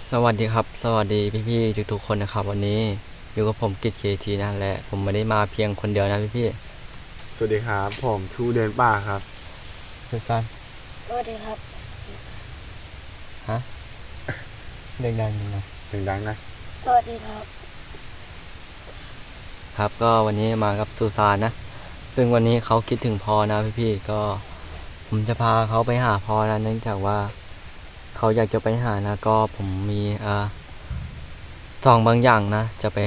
สวัสดีครับ สวัสดีพี่ๆทุกๆคนนะครับ วันนี้อยู่กับผมกิจเคทีนะและผมไม่ได้มาเพียงคนเดียวนะพี่สวัสดีครับ ผมทูเดนป่าครับ ๆคือสั้นสวัสดีครับเด็กดังจริงนะ ถึงดังนะ สวัสดีครับ ครับก็วันนี้มากับสุสานนะ ซึ่งวันนี้เขาคิดถึงพอนะพี่ๆก็ ผมจะพาเขาไปหาพอนะเนื่องจากว่า เขาอยากจะไปหานะก็ผมมีอ่าซองบางอย่างนะ จะไป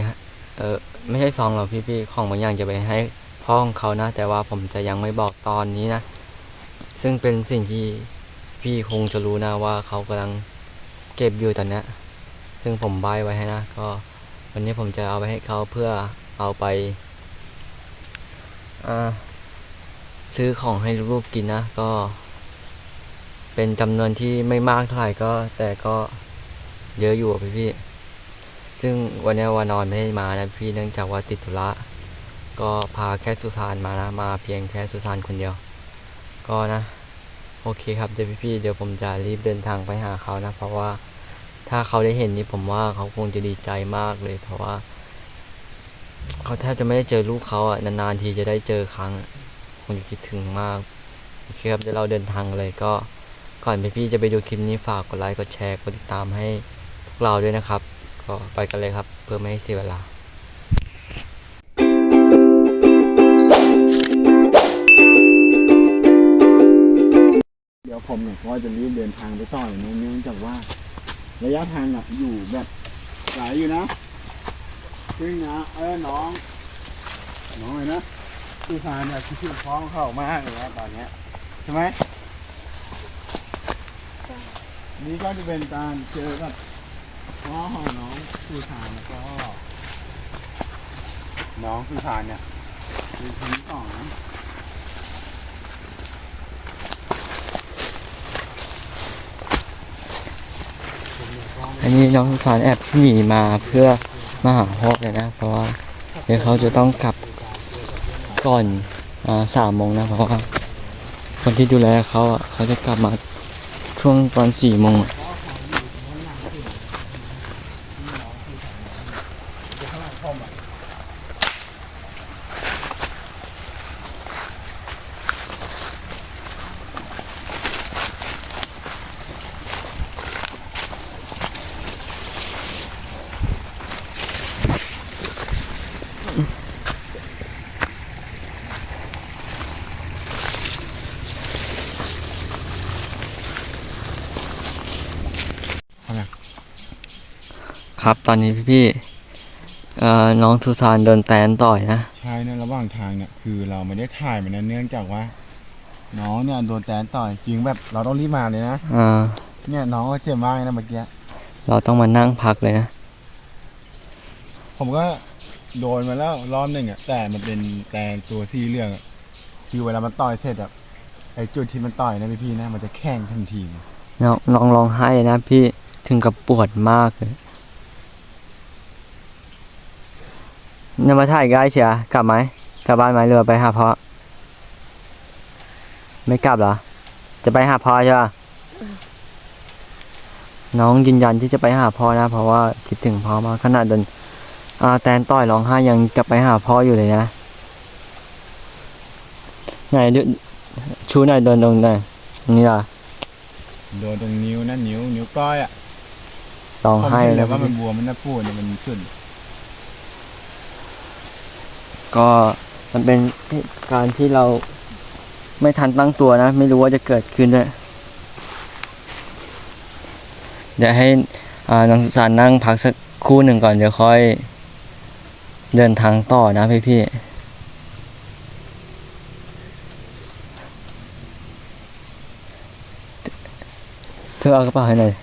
เออไม่ใช่ซองหรอกพี่ๆของบางอย่างจะไปให้พ่อของเขานะ แต่ว่าผมจะยังไม่บอกตอนนี้นะ ซึ่งเป็นสิ่งที่พี่คงจะรู้นะว่าเขากำลังเก็บอยู่ตอนนี้ซึ่งผมใบไว้ให้นะ ก็วันนี้ผมจะเอาไปให้เขาเพื่อเอาไปอ่าซื้อของให้ลูกๆกินนะ ก็ เป็นจำนวนที่ไม่มากเท่าไหร่ก็แต่ก็เยอะอยู่อะพี่พี่ซึ่งวันนี้วานอนไม่ได้มานะพี่เนื่องจากว่าติดธุระก็พาแค่สุสานมานะมาเพียงแค่สุสานคนเดียว ก็นะ โอเคครับเดี๋ยวพี่ๆเดี๋ยวผมจะรีบเดินทางไปหาเขานะ เพราะว่าถ้าเขาได้เห็นนี่ผมว่าเขาคงจะดีใจมากเลย เพราะว่า เขาแทบจะไม่ได้เจอลูกเขาอะนานๆทีจะได้เจอครั้งคงจะคิดถึงมากโอเคครับเดี๋ยวเราเดินทางเลยก็ ก่อนพี่ๆจะไปดูคลิปนี้ฝากกดไลค์กดแชร์กดติดตามให้พวกเราด้วยนะครับ ก็ไปกันเลยครับเพื่อไม่ให้เสียเวลาเดี๋ยวผมเนี่ยก็จะรีบเดินทางไปต่อเลยนะเนื่องจากว่าระยะทางอะอยู่แบบไกลอยู่นะซึ่งนะเออน้อง น้องเลยนะคือทานเนี่ยคิดถึงพ้องเข้ามากเลยนะตอนเนี้ยใช่ไหม นี่ก็จะเป็นการเจอกับพ่อของน้องสุธานแล้วก็ น้องสุธานเนี่ยเป็นคนที่สองนะอันนี้น้องสารแอบหนีมาเพื่อมาหาพ่อเลยนะ เพราะว่าเดี๋ยวเขาจะต้องกลับก่อนอสามโมงนะเพราะว่าคนที่ดูแลเขาอะเขาจะกลับมา ช่วงตอนสี่โมง ครับ ตอนนี้พี่ๆเอ่อน้องทุสานโดนแตนต่อยนะใช่ในระหว่างทางเนี่ยคือเราไม่ได้ถ่ายมันนะเนื่องจากว่า น้องเนี่ยโดนแตนต่อยจริงแบบเราต้องรีบมาเลยนะอ่าเนี่ยน้องก็เจ็บมากเลยนะเมื่อกี้เราต้องมานั่งพักเลยนะ ผมก็โดนมาแล้วรอบหนึ่งอะแต่มันเป็นแตนตัวสีเหลืองอะคือเวลามันต่อยเสร็จอะไอ้จุดที่มันต่อยนะพี่ๆนะมันจะแข็งทันทีเลยน้องน้องร้องไห้เลยนะพี่ถึงกับปวดมากเลย นี่ยมาถ่ายใกล้เชียกลับไหมกลับบ้านไหมเรือไปหาพ่อไม่กลับเหรอ จะไปหาพ่อใช่ปะน้องยืนยันที่จะไปหาพ่อนะ เพราะว่าคิดถึงพ่อมากขนาดโดนอาแตนต่อยร้องไห้ยังกลับไปหาพ่ออยู่เลยนะไหนดูชูหน่อยเดินตรงไหนนี่ล่ะโดนตรงนิ้วนะนิ้วนิ้วก้อยอะร้องผมไห้เห็นเลเลยยว่ามันบวมมันน่าปวดเนี่ยมันสุด ก็มันเป็นการที่เราไม่ทันตั้งตัวนะ ไม่รู้ว่าจะเกิดขึ้นด้วยเดี๋ยวให้อ่าน้องสุสานนั่งพักสักคู่หนึ่งก่อนเดี๋ยวค่อยเดินทางต่อนะพี่พี่เธอเอากระเป๋าให้หน่อย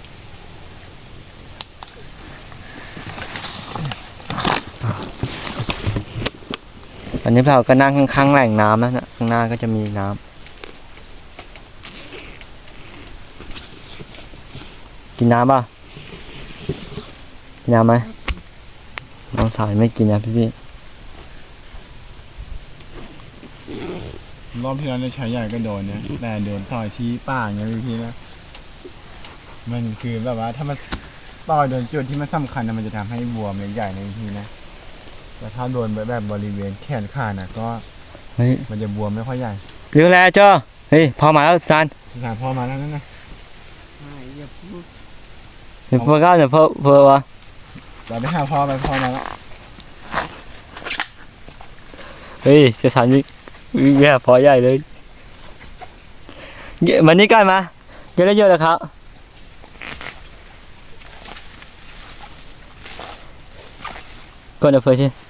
อนนี้เราก็นั่งข้างๆแหล่งน้ำแล้วนะข้างหน้าก็จะมีน้ำกินน้ำป่ะกินน้ำไหมน้องสายไม่กินนะพี่พี่รอบที่แล้วเนี่ยชายใหญ่ก็โดนเนี่ยแต่โดนต่อยที่ป้าอย่างเงี้ยพี่นะมันคือแบบว่าถ้ามันต่อยโดนจุดที่มันสำคัญนะมันจะทำให้บวมใหญ่ๆในทีนะ แต่ถ้าโดนแบบบริเวณแขนขาน่ะก็เฮ้ยมันจะบวมไม่ค่อยใหญ่เรื่องแล้วจ้าเฮ้ยพอมาแล้วซานสถานพ่อมาแล้วนั่นนะอย่าพูดเดี๋ยวพอก้าวเดี๋ยวพอพอวะเราไปหาพ่อไปพ่อมาแล้วเฮ้ยจะสานวิ่งวิ่งไปหาพอใหญ่เลยเยมันนี่กันมาเยอะแล้วเยอะแล้วครับก่อนเดี๋ยวเฟิร์ส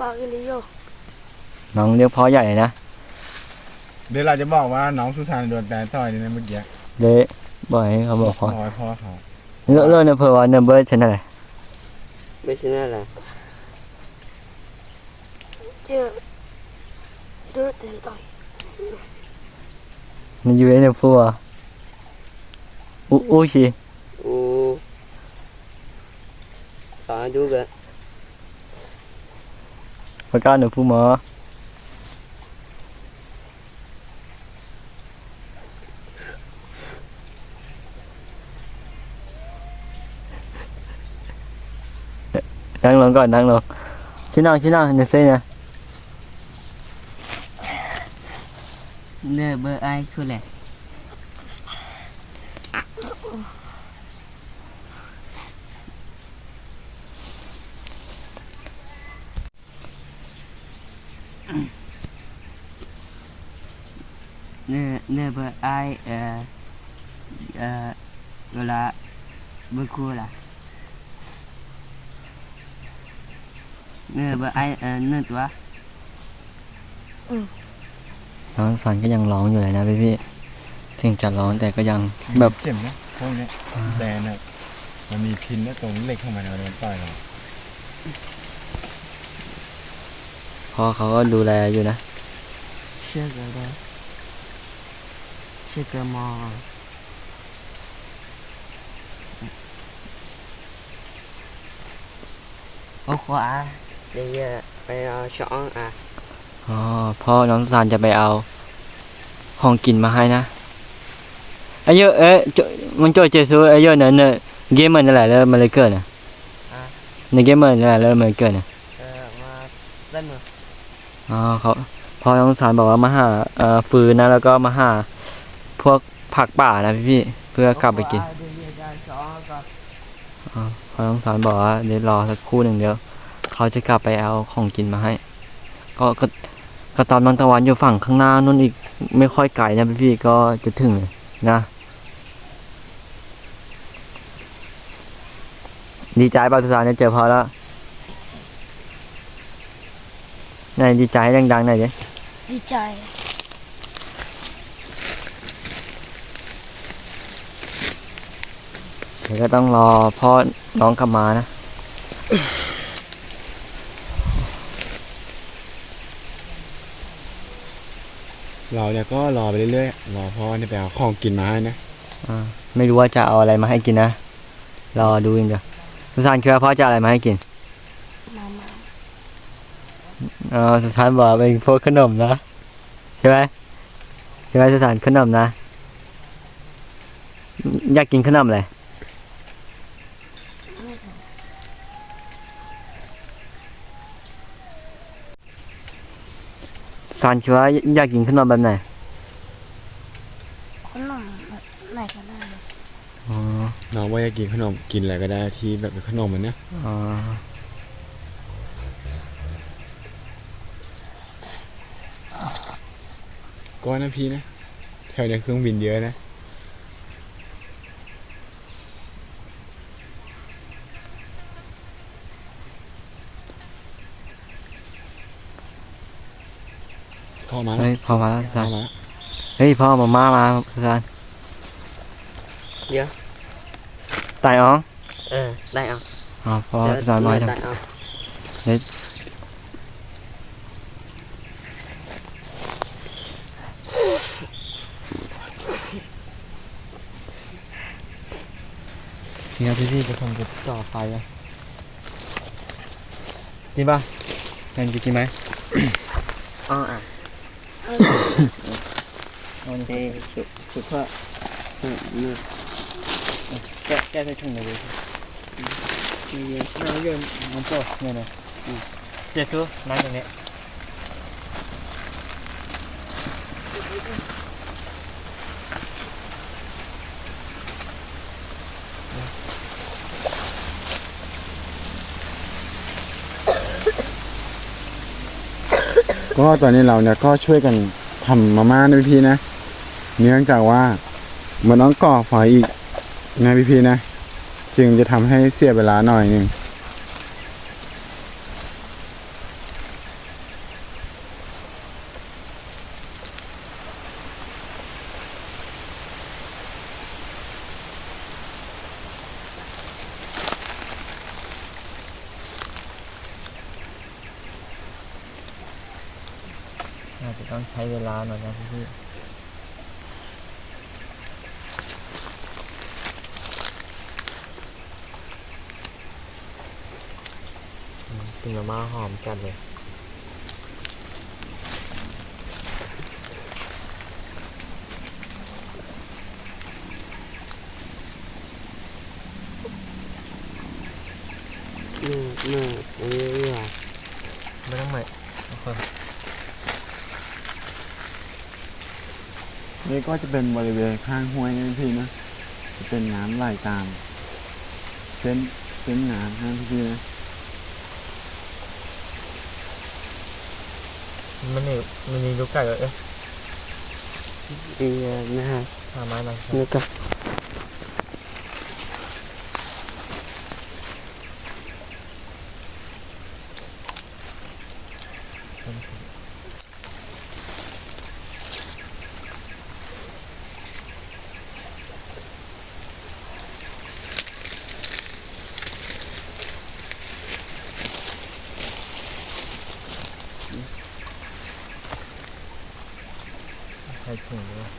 ที่ปากอิลิโยน้องเรียกพอใหญ่เลยนะ เดี๋ยวเราจะบอกว่าน้องสุสานโดนแตนต่อยนี่นะเมื่อกี้เดี๋ยวบอกให้เขาบอกพอพ่อให้พ่อเขาเรื่องเรื่องเนี่ยเพื่อว่าเนมเบอร์ชนะอะไรไม่ใช่นั่นแหละเจอเดือดเต็นต่อยมันอยู่ในฟัวอูอูชีโอ้สาดูกัน ประกาศหนึ่งฟูหมอนั่งลงก่อนนั่งลงชิ้นนั่งชิ้นนั่งเดี๋ยวเซ่เนี่ย เนื้อเบอร์ไอคือแหละเนื้อเนื้อเบอร์ไอเอ่อเอ่อเวลาเบอร์คูล่ะเนื้อเบ อร์ไอเอ่อเนื้อตัวน้องสันก็ยังร้องอยู่เลยนะพี่พี่ถึงจะร้องแต่ก็ยังแบบ เจ็บนะพวกเนี้ยแตนน่ะมันมีพินนะตรงเหล็กของมันนะมันต่อยเราพ่อเขาก็ดูแลอยู่นะ ชื่อเกอร์มอโอ้ขวานี่ไปเอาช้อนอะอ๋อพ่อน้องซานจะไปเอาห้องกินมาให้นะไอ้เยอะเอ๊ะมันจอยเจอซูไอ้เยอะนั่นเนอะเกมมันอะไรแล้วมาเลยเกิดนะในเกมเมันอะไรแล้วมันเกิดนะมาเล่นมั้อ๋อเขาพ่อน้องซานบอกว่ามาหาเอ่อฟืนนะแล้วก็มาหา พวกผักป่านะพี่พี่ๆเพื่อกลับไปกินเดี๋ยวเดี๋ยวจะช้อนก็พ่อน้องสารบอกว่าเดี๋ยวรอสักครู่หนึ่งเดียวเขาจะกลับไปเอาของกินมาให้ ก็ก็ก็ตอนน้องตะวันอยู่ฝั่งข้างหน้านู่นอีกไม่ค่อยไกลนะพี่พี่ๆก็จะถึงเลยนะ ดีใจป่ะทุกท่านได้เจอพ่อแล้วไหนดีใจให้ดังๆหน่อยดิดีใจ ดี๋ยวก็ต้องรอพ่อน้องกลับมานะเราเนี่ยก็รอไปเรื่อยๆ รอพ่อเนี่ยไปเอาของกินมาให้นะอ่าไม่รู้ว่าจะเอาอะไรมาให้กินนะ รอดูอย่างเดียวสุสานคิดว่าพ่อจะเอาอะไรมาให้กินมามาเออสุสานบอกเป็นพวกขนมนะ ใช่ไหมใช่ไหมสุสานขนมนะ อยากกินขนมอะไร สุสานคิดว่าอยากกินขนมแบบไหนขนมแบบไหนก็ได้อ๋อน้องว่าอยากกินขนมกินอะไรก็ได้ที่แบบเป็นขนมมันเนี่ยอ๋อก็นะพี่นะแถวเนี้เครื่องบินเยอะนะ อมาแล้วเฮ้ยพ่อมาแล้วสุพ่อสานมาแล้วเฮ้ยพ่อมาม่ามาสุสานเดี๋ยว ตายอ๋องเออ ได้เอาอ๋อพ่อเดี๋ยวสุสานมาให้ทำได้เอานี่ครับพี่ๆจะทำจะต่อไฟอะกินป่ะแกนจะกินไหม อ๋ออะ เอาเอ้สุดสุดเพื่อเออนี่แก้แกะใส่ถุงเลยนี่เยอะน้ำเยอะน้ำโปรดเนี่ยนะเจ็ดตัวน้ำอย่างเนี้ ก็ตอนนี้เราเนี่ยก็ช่วยกันทำมาม่านะพี่นะ เนื่องจากว่ามันต้องก่อไฟอีกนะพี่นะ จึงจะทำให้เสียเวลาหน่อยนึง อาจจะต้องใช้เวลาหน่อยนะพี่อืม กลินมาม่าหอมจัดเลยมือมืออันนี้ดีกว่าไม่ต้องใหม่โอเคนี่ก็จะเป็นบริเวณข้างห้วยนะพี่ๆนะ จะเป็นน้ำไหลตาม เส้นเส้นน้ำนะพี่ๆนะ มันนี่มันมีลูกไก่เลยเอ๊ะ ดีนะฮะ หาไม้มา นี่ก็ ใช้ถุงด้วย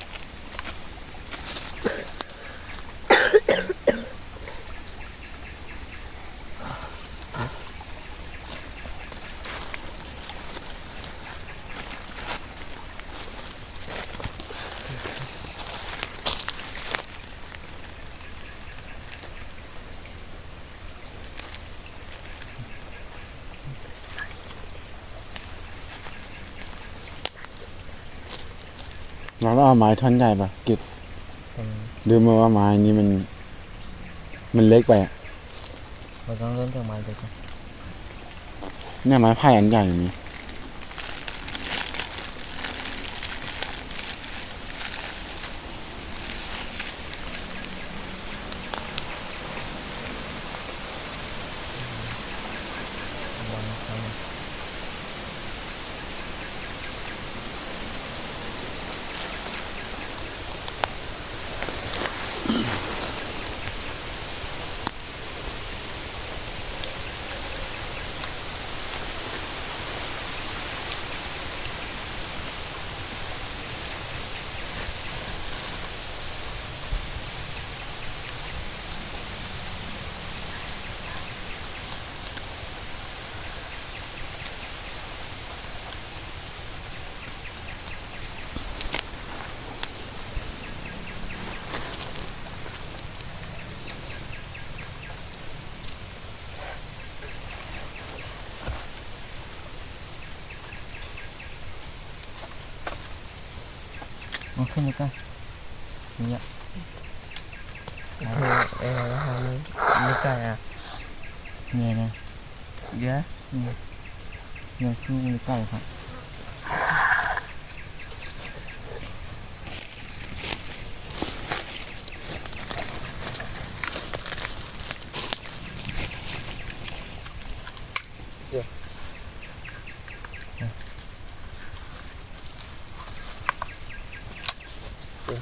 เราต้องเอาไม้ท่อนใหญ่ปะกิดเป็นดูมาว่าไม้นี้มัน มันเล็กไปอะเราต้องเริ่มจากไม้เล็กก่อนเนี่ยไม้ไผ่อันใหญ่อย่างนี้ วางไว้ ขึ้นเลยกันเนี่ยเออเออทำไม่ไก่อะเนี่ยนะเยอะเนี่ยคือมีไก่ครับ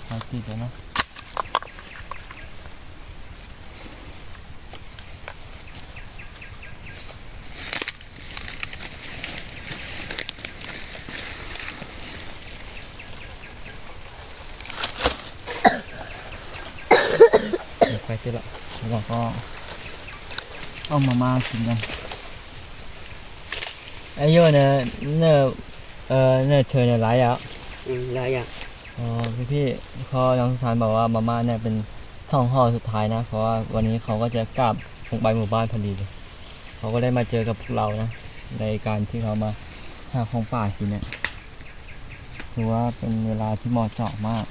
หายติดแล้วเนอะเดี๋ยวไปติดละ แล้วเราก็เอามาม่ากินกันไอ้โยเนี่ยเนี่ยเออเนี่ยเธอเนี่ยร้ายอะอืมหลายอย่างอ๋อพี่พี่ๆพอน้องสารบอกว่ามาม่าเนี่ยเป็นสองห่อสุดท้ายนะ เพราะว่าวันนี้เขาก็จะกลับลงไปหมู่บ้านพอดีเลยเขาก็ได้มาเจอกับพวกเรานะ ในการที่เขามาหาของป่ากินเนี่ยถือว่าเป็นเวลาที่เหมาะเจาะมาก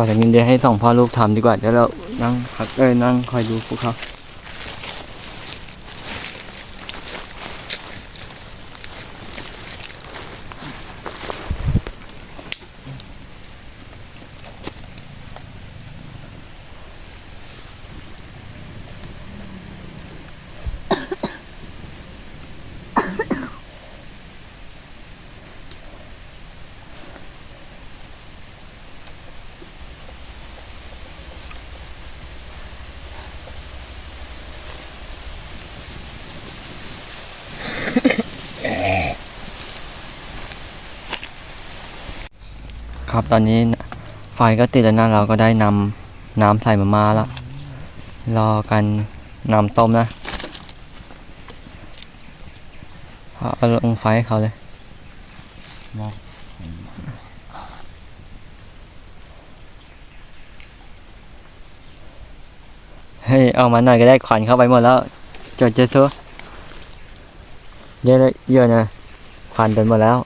ต่อจากนี้เดี๋ยวให้สองพ่อลูกทำดีกว่าเดี๋ยวเรานั่งพักเอ้ยนั่งคอยดูพวกเขา ครับ ตอนนี้ไฟก็ติดแล้วนะเราก็ได้นำน้ำใส่มาม่าแล้วรอกันนำต้มนะเอาลงไฟให้เขาเลยมองเฮ้ยเอามาหน่อยก็ได้ควันเข้าไปหมดแล้วจดเจซัวเยอะเลยเยอะนะควันเต็มหมดแล้ว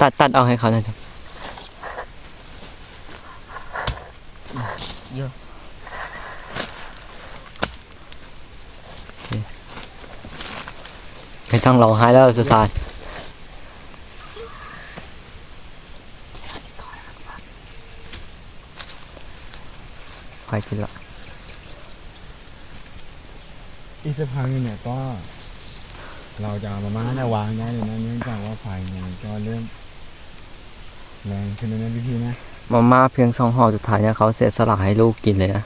ตัดตัดเอาให้เขาหน่อยครับเยอะไม่ต้องร้องไห้แล้วสุดท้ายไฟกินละอีกสักพักหนึงเนี่ยก็ เราจะเอามาม่าเนี่ยวางได้เลยนะเนื่องจากว่าไฟเนี่ยมันก็เริ่ม แรงขึ้นแล้วนะพี่ๆนะมาม่าเพียงสองห่อสุดท้ายเนี่ยเขาเสียสละให้ลูกกินเลยนะ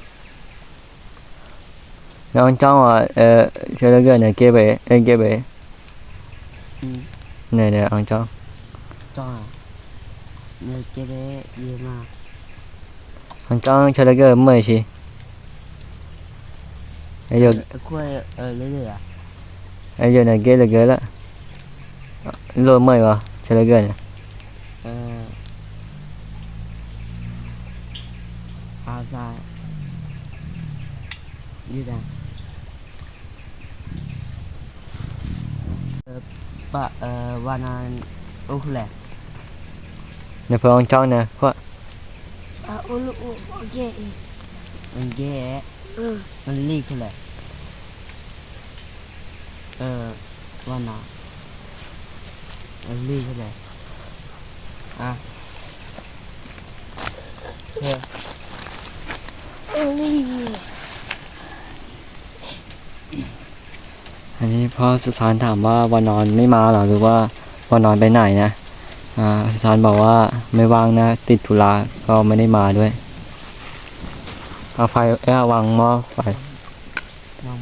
แล้วอันจ้องว่าเออเชื่อเกินเนี่ยเก็บไปเอ้ยเก็บไปอืมเนี่ยเนี่ยอันจ้องจ้าเนี่ยเจ๊ไ Plaza. Yun na. Ba, uh, wanan uhle. Na pa ang chong na, kwa? Ah, ulu u, ge. Ge. Mm. Ang li kule. Uh, wana. Ang li kule. Ah. Yeah. อันนี้พ่อสุสานถามว่าวันนอนไม่มาหรอหรือว่าวันนอนไปไหนนะอ่าสุสานบอกว่าไม่ว่างนะ ติดธุระก็ไม่ได้มาด้วย เอาไฟเอาวางหม้อไฟ น้อง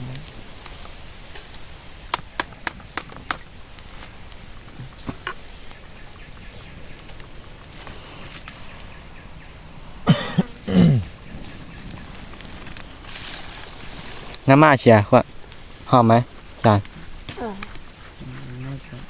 น้ำมาเชียร์ว่าหอมไหมจาน ไม่ใช่ น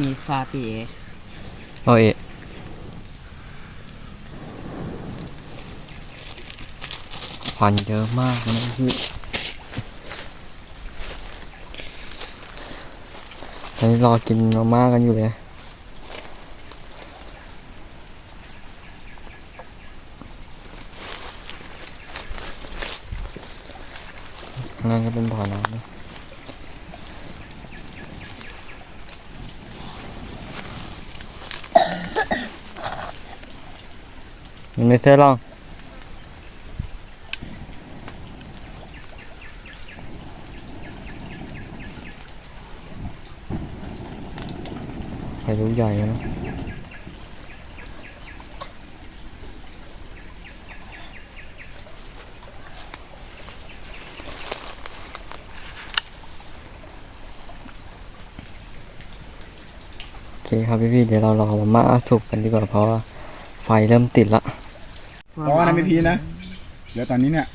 มีฟาปีเอโอเอะควันเยอะมากนะพี่ตอนนี้รอกินมาม่ากันอยู่เลยงางก็เป็นบ่อน้ำนะ ยังไม่เสร็จหรอกไปรู้ใหญ่นะโอเคครับพี่ๆเดี๋ยวเรารอมาม่าสุกกันดีกว่าเพราะว่าไฟเริ่มติดละ เพราะว่านะพี่พีนะ เดี๋ยวตอนนี้เนี่ย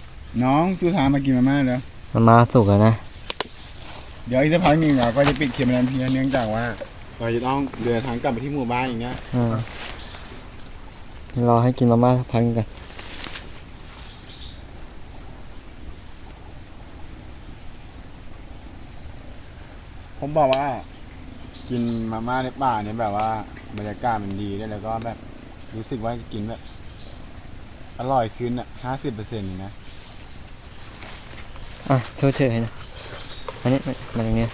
น้องสุสานมากินมาม่าแล้วมาม่าสุกแล้วนะ เดี๋ยวอีกสักพักหนึ่งเราก็จะปิดเคลียร์นันเพียเนื่องจากว่า เราจะต้องเดินทางกลับไปที่หมู่บ้านอย่างเงี้ยอ่ารอให้กินมาม่าสักพักกัน ผมบอกว่า กินมาม่าในป่าเนี่ยแบบว่าบรรยากาศมันดีด้วยแล้วก็แบบรู้สึกว่ากินแบบ อร่อยขึ้นอะห้าสิบเปอร์เซ็นต์นะ อะโทษเฉยๆนะอันนี้มามาตรงเนี้ย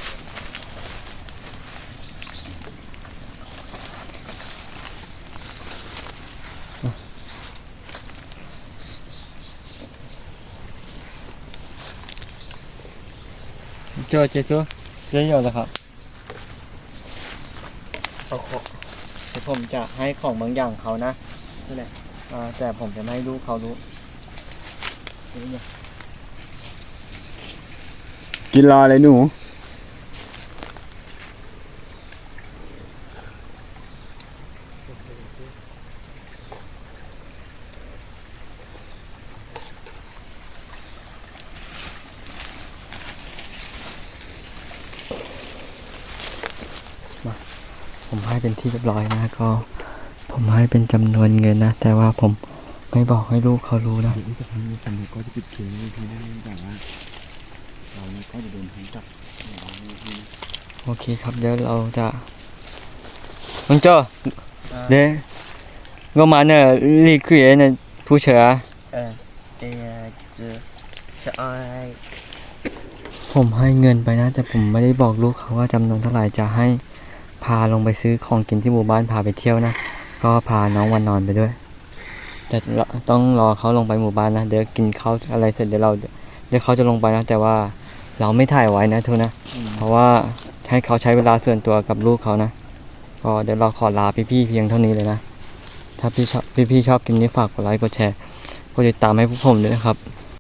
อะโจเจสุเรียนอยู่แล้วครับเขาขอเดี๋ยวผมจะให้ของบางอย่างเขานะนี่แหละอ่า แต่ผมจะไม่ให้ลูกเขารู้กินรอเลยหนู ผมให้เป็นที่เรียบร้อยนะก็ ผมให้เป็นจำนวนเงินนะ แต่ว่าผมไม่บอกให้ลูกเขารู้นะเดี๋ยวอีกสักพักนี้ผมก็จะปิดเคลียนทีนี้เนื่ว่าเราก็จะเดินทางกลับโอเคครับเดี๋ยวเราจะน้องโจ้าเดี๋ยวก็มาเนี่ยรีคุยเนี่ยผู้เชื่อเออเออคือจะเอาอะไรผมให้เงินไปนะ แต่ผมไม่ได้บอกลูกเขาว่าจำนวนเท่าไหร่จะให้พาลงไปซื้อของกินที่หมู่บ้านพาไปเที่ยวนะ ก็พาน้องวันนอนไปด้วย แต่เราต้องรอเขาลงไปหมู่บ้านนะเดี๋ยวกินข้าวอะไรเสร็จเดี๋ยวเราเดี๋ยวเขาจะลงไปนะ แต่ว่าเราไม่ถ่ายไว้นะทุกนะ เพราะว่าให้เขาใช้เวลาส่วนตัวกับลูกเขานะ ก็เดี๋ยวเราขอลาพี่ๆเพียงเท่านี้เลยนะ ถ้าพี่ชอบพี่ๆชอบคลิปนี้ฝากกดไลค์กดแชร์กดติดตามให้พวกผมด้วยนะครับ